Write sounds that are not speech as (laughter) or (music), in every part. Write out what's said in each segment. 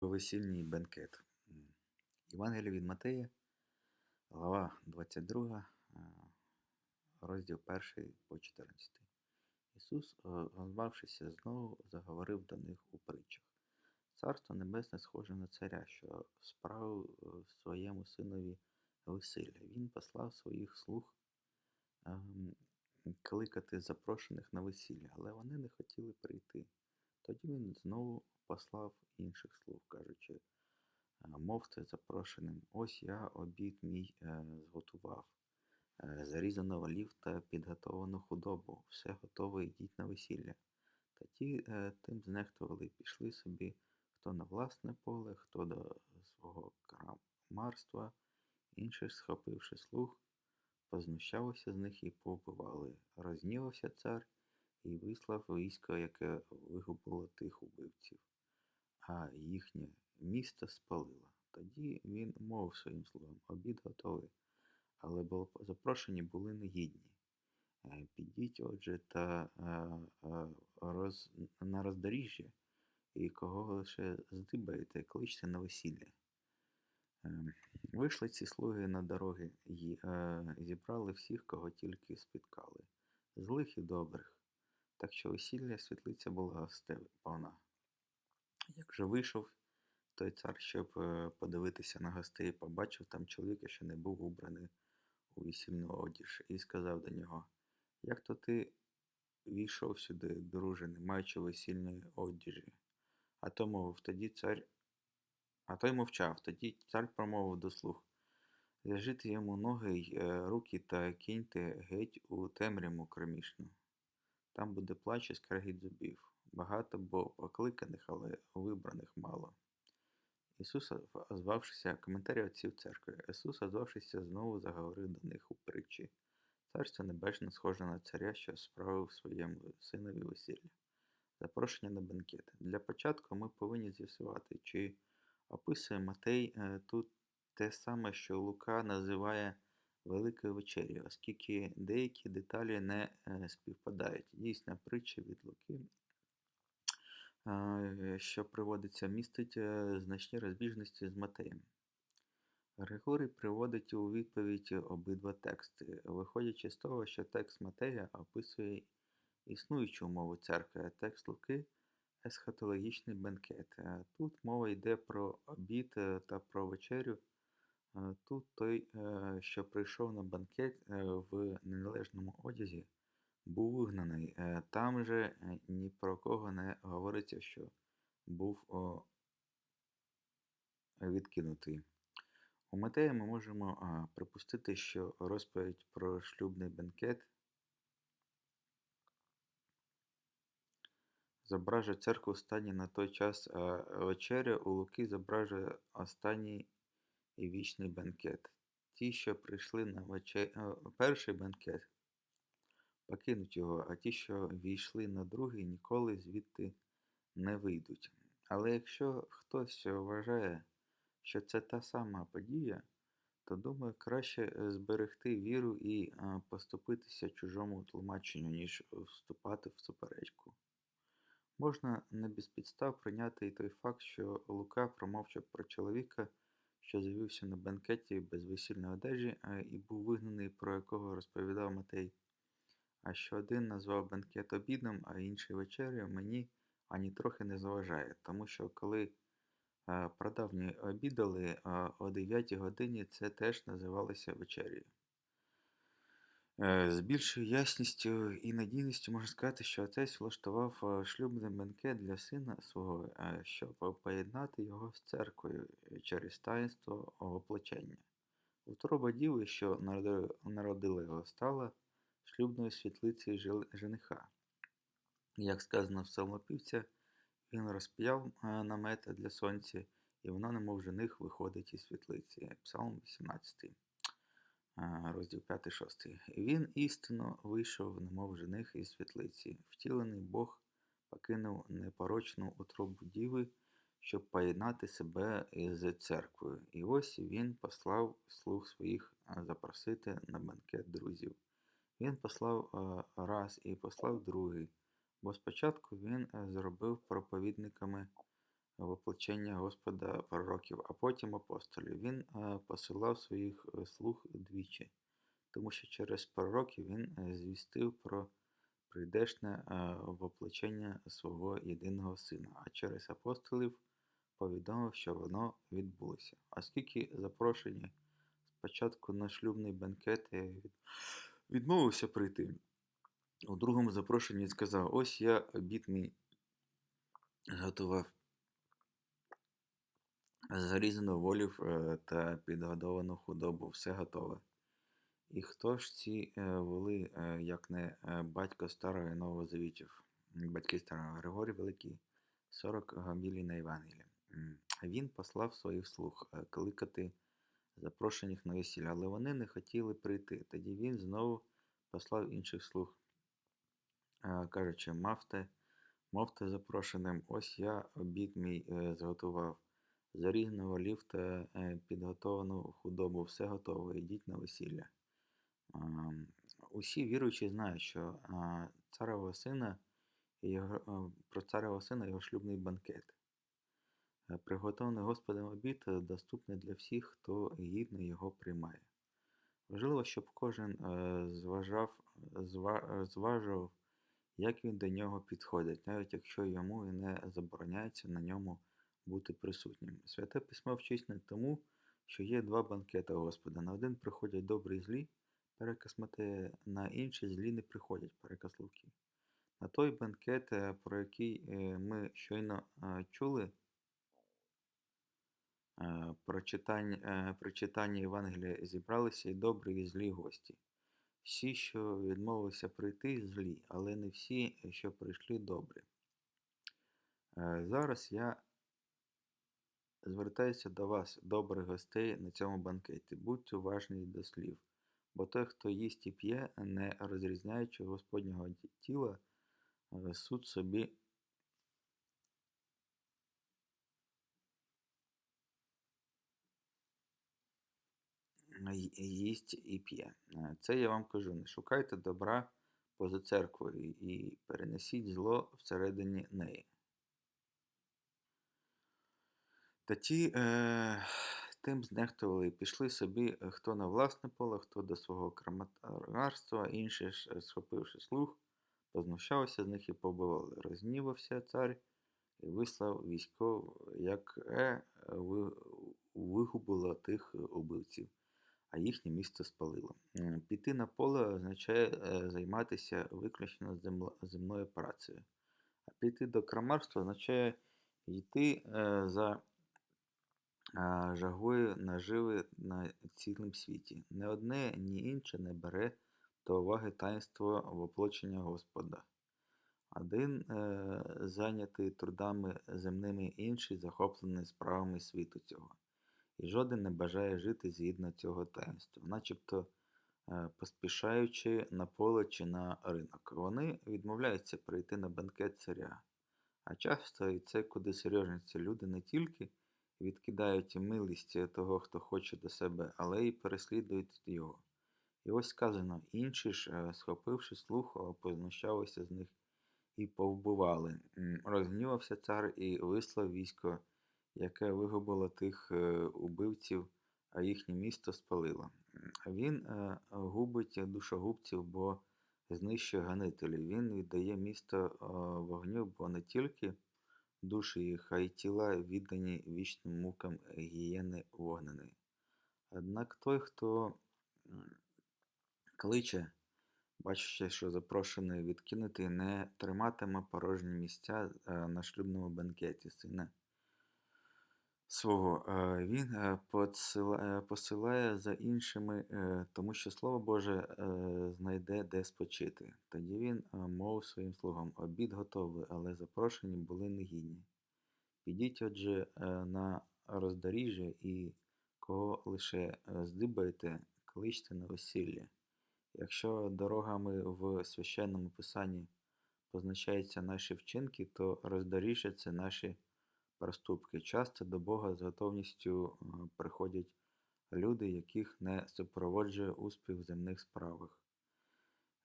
Весільний бенкет. Євангеліє від Матея, глава 22, е, розділ 1 по 14. Ісус, е, озвавшися знову, заговорив до них у притчах. Царство Небесне схоже на царя, що справив е, своєму синові весілля. Він послав своїх слуг кликати запрошених на весілля, але вони не хотіли прийти. Тоді він знову послав інших слуг, кажучи, «Е, мовте запрошеним, ось я обід мій е, зготував, е, зарізану волів та підготовану худобу, все готове, йдіть на весілля. Та ті тим знехтували, пішли собі, хто на власне поле, хто до свого крамарства, інших, схопивши слуг, познущалися з них і повбивали. Рознівався цар і вислав військо, яке вигубило тих убивців, а їхнє місто спалило. Тоді він мовив своїм слугам обід готовий, але запрошені були негідні. «Е, підіть, отже, та е, е, роз, на роздоріжжя, і кого лише здибаєте, кличте на весілля. Вийшли ці слуги на дороги і зібрали всіх, кого тільки спіткали, злих і добрих, так що весілля світлиця була повна. Як же вийшов той цар, щоб е, подивитися на гостей, побачив там чоловіка, що не був убраний у весільну одіж, і сказав до нього: Як то ти війшов сюди, друже, не маючи весільної одіжі? А то мовив тоді цар. А той мовчав, тоді цар промовив до слуг. Зв'яжите йому ноги й е, руки та киньте геть у темряву кромішну. Там буде плач і скрегіт зубів. Багато бо покликаних, але вибраних мало. Ісус, озвавшися, коментарі отців церкви, Ісус, озвавшися, знову заговорив до них у притчі. Царство небесне схоже на царя, що справив своєму синові весілля. Запрошення на бенкет. Для початку ми повинні з'ясувати, чи описує Матей е, тут те саме, що Лука називає Великої вечері, оскільки деякі деталі не е, співпадають. Дійсна притча від Луки, що приводиться, містить е, значні розбіжності з Матеєм. Григорій приводить у відповідь обидва тексти, виходячи з того, що текст Матея описує існуючу мову церкви, а текст Луки есхатологічний бенкет. Е, тут мова йде про обід та про вечерю. Тут той, е, що прийшов на банкет е, в неналежному одязі, був вигнаний. Е, там же ні про кого не говориться, що був відкинутий. У Матея ми можемо припустити, що розповідь про шлюбний бенкет зображує церкву в стані на той час, вечеря у Луки зображує останній і вічний бенкет. Ті, що прийшли на вечер... Е, перший бенкет, покинуть його, а ті, що війшли на другий, ніколи звідти не вийдуть. Але якщо хтось вважає, що це та сама подія, то думаю, краще зберегти віру і е, поступитися чужому тлумаченню, ніж вступати в суперечку. Можна не без підстав прийняти і той факт, що Лука промовчав про чоловіка що з'явився на бенкеті без весільної одежі і був вигнаний, про якого розповідав Матей. А що один назвав бенкет обідом, а інший вечерею, мені ані трохи не заважає, тому що коли прадавні обідали о 9 годині, це теж називалося вечерею. Е, з більшою ясністю і надійністю можна сказати, що отець влаштував е, шлюбний бенкет для сина свого, е, щоб поєднати його з церквою через таїнство воплочення. Утроба діви, що народила його, стала шлюбною світлицею жениха. Як сказано в псалмопівця, він розп'яв намета для сонця, і вона, немов жених, виходить із світлиці. Псалм 18 розділ 5-6. Він істинно вийшов, немов жених із світлиці. Втілений Бог покинув непорочну утробу діви, щоб поєднати себе з церквою. І ось він послав слуг своїх запросити на банкет друзів. Він послав раз і послав другий, бо спочатку він зробив проповідниками воплочення Господа пророків, а потім апостолів. Він е, посилав своїх е, слуг двічі, тому що через пророків він е, звістив про прийдешне е, воплочення свого єдиного сина, а через апостолів повідомив, що воно відбулося. Оскільки запрошені спочатку на шлюбний бенкет е, від- відмовився прийти, у другому запрошенні сказав: Ось я обід мій готував зарізану волів е, та підгодовану худобу, все готове. І хто ж ці е, воли, е, як не батько старого і нового завітів, батьки старого. Григорій Великий, 40 гамілі на Євангелії. Він послав своїх слуг кликати запрошених на весілля, але вони не хотіли прийти. Тоді він знову послав інших слуг, е, кажучи, мавте, мовте запрошеним, ось я обід мій е, зготував. Зарізану волів та е, підготовану худобу, все готове, йдіть на весілля. Усі віруючі знають, що царевого сина про царевого сина його шлюбний банкет. Приготований Господом обід е, доступний для всіх, хто гідно його приймає. Важливо, щоб кожен е, зважав, зва- зважив, як він до нього підходить, навіть якщо йому і не забороняється на ньому бути присутнім. Святе письмо вчить тому, що є два банкети Господа. На один приходять добрі і злі, переказ Матея, на інший злі не приходять, переказ Луки. На той банкет, е, про який ми щойно чули, е, при читанні Євангелія зібралися і добрі, і злі гості. Всі, що відмовилися прийти, злі, але не всі, що прийшли, добрі. Е, Зараз я звертаюся до вас, добрих гостей, на цьому банкеті. Будьте уважні до слів, бо той, хто їсть і п'є, не розрізняючи Господнього тіла, е, суд собі їсть і п'є. Е, Це я вам кажу, не шукайте добра поза церквою і перенесіть зло всередині неї. Та ті е, тим знехтували і пішли собі, е, хто на власне поле, хто до свого крамарства, інші е, схопивши слух, познущався з них і побивали. Рознівався цар і вислав військо, яке ви- вигубило тих убивців, а їхнє місто спалило. Піти на поле означає е, займатися виключно земною працею. А піти до крамарства означає йти е, за жагою наживи на цілому світі. Не одне, ні інше не бере до уваги таїнство воплочення Господа. Один е, зайнятий трудами земними, інший захоплений справами світу цього. І жоден не бажає жити згідно цього таїнства, начебто е, поспішаючи на поле чи на ринок. Вони відмовляються прийти на банкет царя. А часто і це куди серйозніше люди не тільки відкидають милість того, хто хоче до себе, але й переслідують його. І ось сказано, інші ж, е, схопивши слух, е, познущалися з них і повбивали. Розгнівався цар і вислав військо, яке вигубило тих е, убивців, а їхнє місто спалило. Він е, губить душогубців, бо знищує ганителів. Він віддає місто е, вогню, бо не тільки душі їх, а й тіла віддані вічним мукам гієни вогненої. Однак той, хто кличе, бачачи, що запрошений відкинутий, не триматиме порожні місця на шлюбному бенкеті сина свого. Він е, е, посилає за іншими, е, тому що Слово Боже знайде де спочити. Тоді він мов своїм слугам, обід готовий, але запрошені були негідні. Підіть, отже, на роздоріжжя і кого лише е, здибаєте, кличте на весілля. Якщо дорогами в священному писанні позначаються наші вчинки, то роздоріжжя це наші проступки. Часто до Бога з готовністю е, приходять люди, яких не супроводжує успіх в земних справах.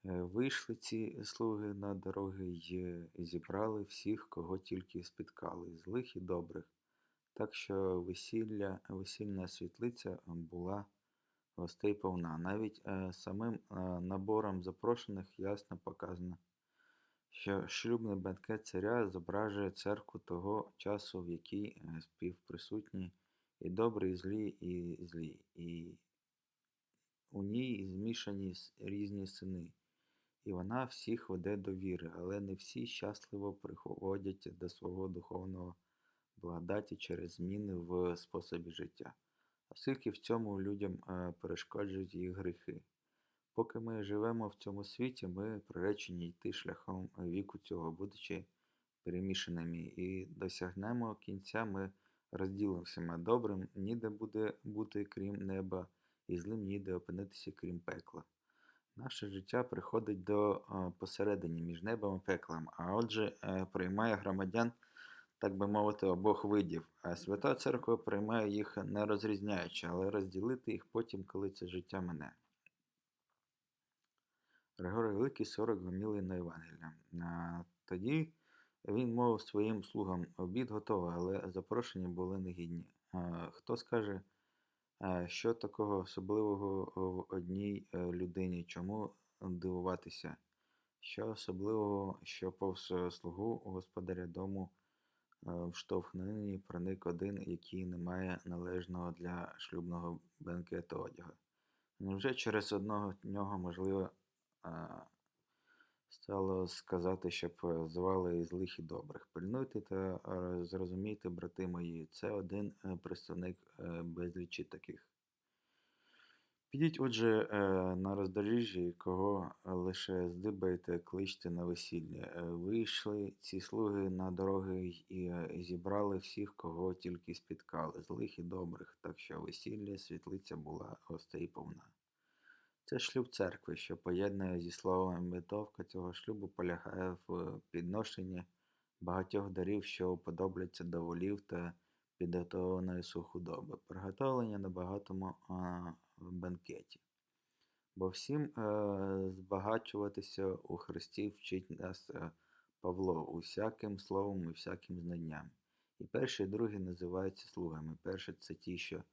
Е, Вийшли ці слуги на дороги й зібрали всіх, кого тільки спіткали, злих і добрих, так що весілля, весільна світлиця була гостей повна. Навіть е, самим е, набором запрошених ясно показано, що шлюбний бенкет царя зображує церкву того часу, в якій е, співприсутні і добрі, і злі, і злі, і у ній змішані різні сини. І вона всіх веде до віри, але не всі щасливо приходять до свого духовного благодаті через зміни в способі життя, оскільки в цьому людям е, перешкоджують їх гріхи. Поки ми живемо в цьому світі, ми приречені йти шляхом віку цього, будучи перемішаними, і досягнемо кінця, ми розділимося добрим, ніде буде бути крім неба, і злим ніде опинитися крім пекла. Наше життя приходить до е, посередині між небом і пеклом, а отже, е, приймає громадян, так би мовити, обох видів. А Свята Церква приймає їх не розрізняючи, але розділити їх потім, коли це життя мене. Григорій Великий 40 гомілий на Євангелія. Тоді він мовив своїм слугам: обід готовий, але запрошені були негідні. Хто скаже, що такого особливого в одній е, людині? Чому дивуватися? Що особливого, що повз слугу господаря дому е, в штовхнині проник один, який не має належного для шлюбного бенкету одягу? Невже через одного нього можливо стало сказати, щоб е, звали злих і добрих? Пильнуйте та е, зрозумійте, брати мої, це один е, представник безлічі таких. Підіть, отже, на роздоріжжі, кого лише здибаєте, кличте на весілля. Вийшли ці слуги на дороги і зібрали всіх, кого тільки спіткали, злих і добрих, так що весілля світлиця була гостей повна. Це шлюб церкви, що поєднує зі словом метовка цього шлюбу полягає в підношенні багатьох дарів, що уподобляться до волів та підготовленої сухудоби, приготовлення на багатому а, бенкеті. Бо всім е, збагачуватися у Христі вчить нас е, Павло усяким словом і всяким знанням. І перші, і другі називаються слугами. Перші це ті, що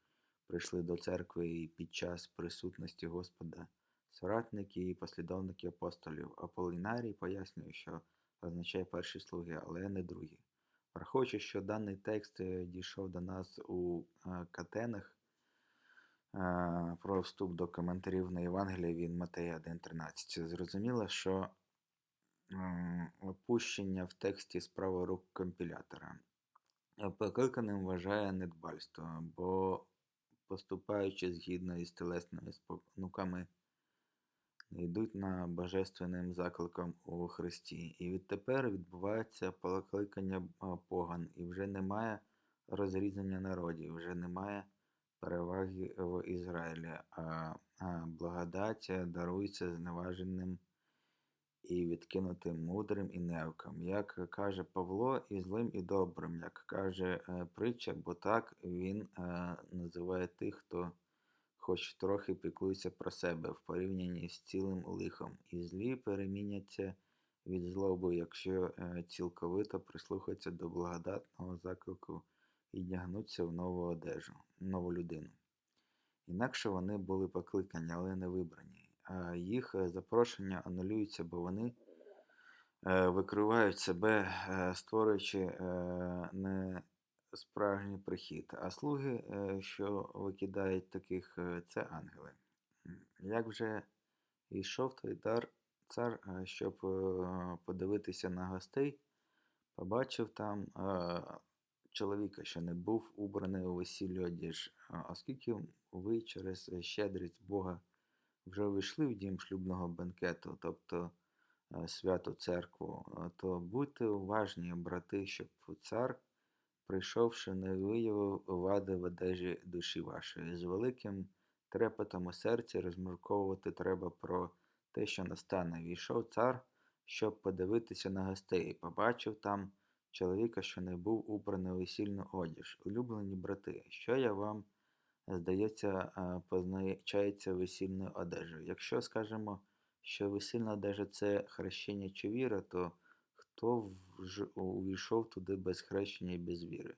прийшли до церкви і під час присутності Господа, соратники і послідовники апостолів. Аполлінарій пояснює, що означає перші слуги, але не другі. Враховуючи, що даний текст е, дійшов до нас у е, Катенах е, про вступ до коментарів на Євангелія від Матея 1.13, зрозуміло, що опущення в тексті справа рук компілятора. Покликаним вважає недбальство, бо поступаючи згідно із телесними спонуками, не йдуть на божественним закликом у Христі. І відтепер відбувається покликання поган, і вже немає розрізання народів, вже немає переваги в Ізраїлі, а, благодать дарується зневаженим і відкинутим мудрим і невкам, як каже Павло, і злим, і добрим, як каже е, притча, бо так він е, називає тих, хто хоч трохи піклується про себе в порівнянні з цілим лихом, і злі переміняться від злоби, якщо е, цілковито прислухаються до благодатного заклику і дягнуться в нову одежу, нову людину. Інакше вони були покликані, але не вибрані. Їх е, запрошення анулюються, бо вони е, викривають себе, е, створюючи не справжній прихід. А слуги, що викидають таких, це ангели. Як вже йшов той дар цар, щоб подивитися на гостей, побачив там чоловіка, що не був убраний у весіллі одіж. Оскільки ви через щедрість Бога вже увійшли в дім шлюбного бенкету, тобто е, святу церкву, е, то будьте уважні, брати, щоб цар, прийшовши, не виявив вади в одежі душі вашої. З великим трепетом у серці розмірковувати треба про те, що настане. Війшов цар, щоб подивитися на гостей, і побачив там чоловіка, що не був убраний у весільну одіж. Улюблені брати, що я вам здається, е, позначається весільною одежею. Якщо, скажімо, що весільна одежа це хрещення чи віра, то хто увійшов туди без хрещення і без віри?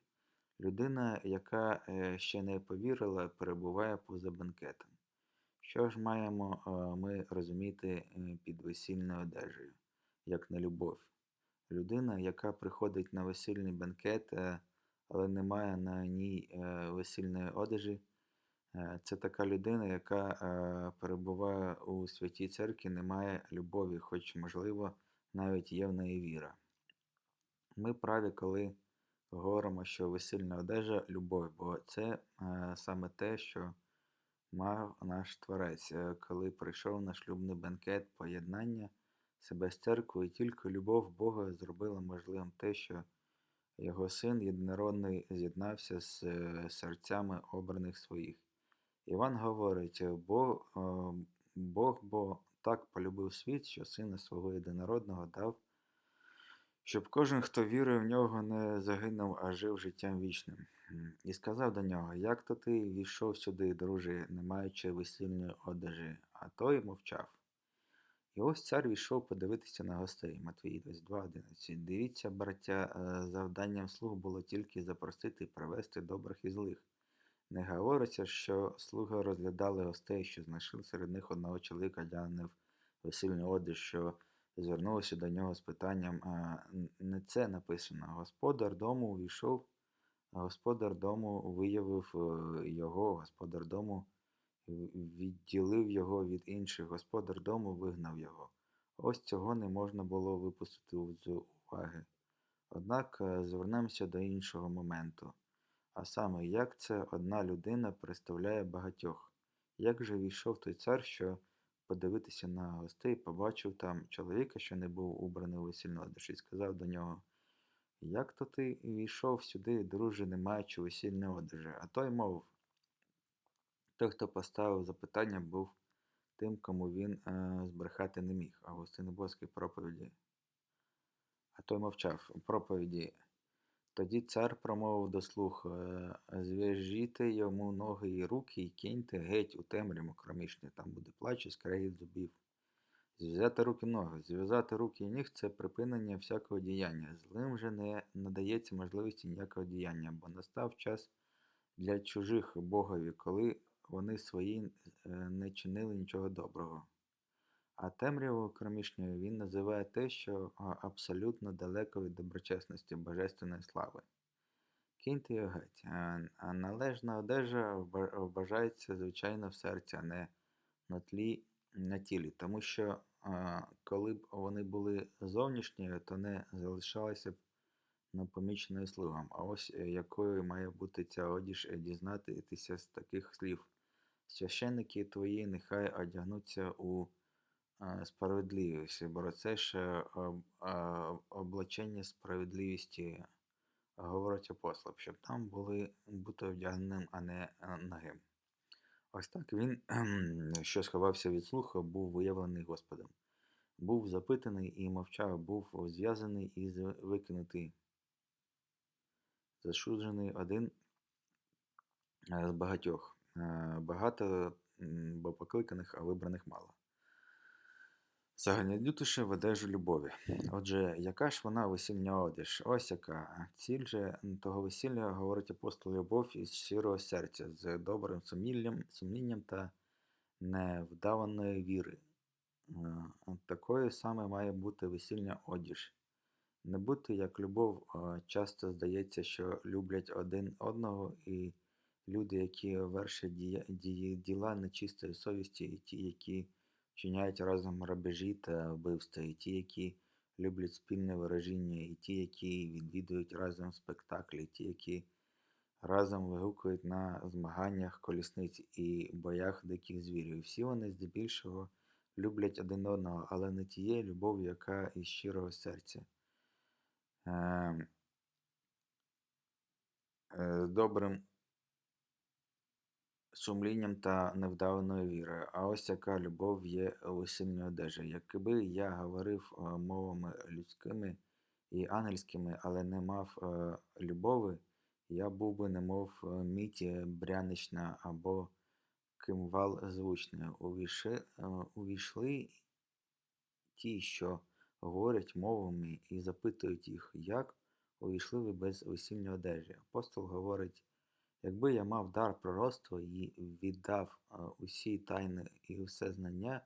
Людина, яка е, ще не повірила, перебуває поза бенкетом. Що ж маємо е, ми розуміти під весільною одежею, як не любов? Людина, яка приходить на весільний бенкет, але не має на ній весільної одежі, це така людина, яка е, перебуває у святій церкві, не має любові, хоч, можливо, навіть є в неї віра. Ми праві, коли говоримо, що весільна одежа любов, бо це е, саме те, що мав наш Творець, е, коли прийшов на шлюбний бенкет поєднання себе з церквою, і тільки любов Бога зробила можливим те, що його син єдинородний з'єднався з е, серцями обраних своїх. Іван говорить, «Е, Бог, е, Бог бо так полюбив світ, що сина свого єдинородного дав, щоб кожен, хто вірує в нього, не загинув, а жив життям вічним. І сказав до нього, як то ти війшов сюди, друже, не маючи весільної одежі, а той мовчав. І ось цар війшов подивитися на гостей. Матвій 22.11. Дивіться, браття, е, завданням слуг було тільки запросити привести добрих і злих. Не говориться, що слуги розглядали гостей, що знайшли серед них одного чоловіка, одягнений в весільний одяг, що звернулися до нього з питанням. а, Не це написано. Господар дому увійшов, а господар дому виявив е, його, господар дому відділив його від інших, господар дому вигнав його. Ось цього не можна було випустити з уваги. Однак е, звернемося до іншого моменту. А саме, як це одна людина представляє багатьох? Як же війшов той цар, що подивитися на гостей, побачив там чоловіка, що не був убраний у весільну одежу, і сказав до нього: Як то ти війшов сюди, друже, не маючи весільної одежі? А той мовив, той, хто поставив запитання, був тим, кому він е, збрехати не міг. Августин Боський проповіді. А той мовчав у проповіді. Тоді цар промовив до слуг, «Е, зв'яжіте йому ноги і руки і киньте геть у темряву кромішню, там буде плач і скрегіт зубів. Зв'язати руки ноги, зв'язати руки і ніг це припинення всякого діяння. Злим же не надається можливості ніякого діяння, бо настав час для чужих Богові, коли вони свої е, не чинили нічого доброго. А темряву кромішньою він називає те, що абсолютно далеко від доброчесності божественної слави. Киньте його геть. Належна одежа вважається, звичайно, в серці, а не на тлі на тілі. Тому що коли б вони були зовнішньою, то не залишалося б непоміченою слугам. А ось е, якою має бути ця одіж, е, дізнатися з таких слів. Священники твої нехай одягнуться у справедливість, бо це е, а, облачення справедливості, говорить апостол, щоб там були бути вдягненим, а не нагим. Ось так він, (clears throat) що сховався від слуха, був виявлений Господом. Був запитаний і мовчав, був зв'язаний і викинутий. Засуджений один з багатьох. Багато, бо покликаних, а вибраних мало. Заганядютише в одежу любові. Отже, яка ж вона весільня одіж? Ось яка. Ціль же того весілля, говорить апостол Любов із щирого серця, з добрим сумлінням, сумлінням та невдаваної віри. Е, Такою саме має бути весільня одіж. Не бути як любов, часто здається, що люблять один одного, і люди, які вершать дія, дії, діла нечистої совісті, і ті, які вчиняють разом грабежі та вбивства, і ті, які люблять спільне вираження, і ті, які відвідують разом спектаклі, і ті, які разом вигукують на змаганнях колісниць і боях диких звірів. Всі вони здебільшого люблять один одного, але не тією любов'ю, яка із щирого серця. Ем, е, з добрим сумлінням та невдаваною вірою. А ось яка любов є у весільній одежі. Якби я говорив е, мовами людськими і ангельськими, але не мав е, любови, я був би немов е, мідь брянична або кимвал звучний. Увійшли, е, увійшли ті, що говорять мовами і запитують їх, як увійшли ви без весільної одежі. Апостол говорить, якби я мав дар пророцтва і віддав е, усі тайни і все знання,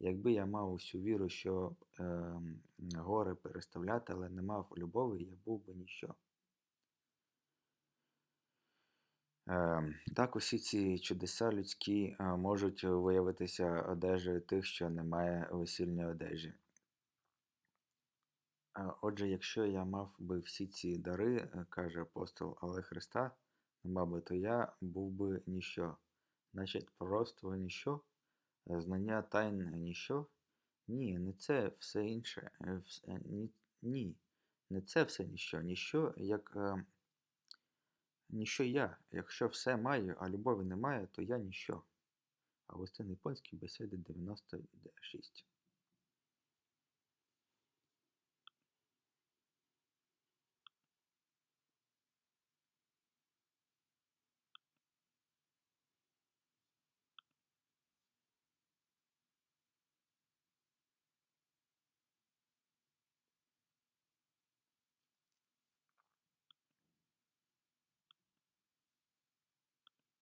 якби я мав усю віру, що е, гори переставляти, але не мав любові, я був би ніщо. Е, Так, усі ці чудеса людські е, можуть виявитися одежею тих, що немає весільної одежі. Е, Отже, якщо я мав би всі ці дари, каже апостол, але Христа не то я був би ніщо. Значить, пророцтво ніщо, е, знання тайн ніщо. Ні, не це все інше. е, е, Ні, ні, не це все ніщо. Ніщо, як е, ніщо я. Якщо все маю, а любові немає, то я ніщо. Августин Японський, бесіди 96.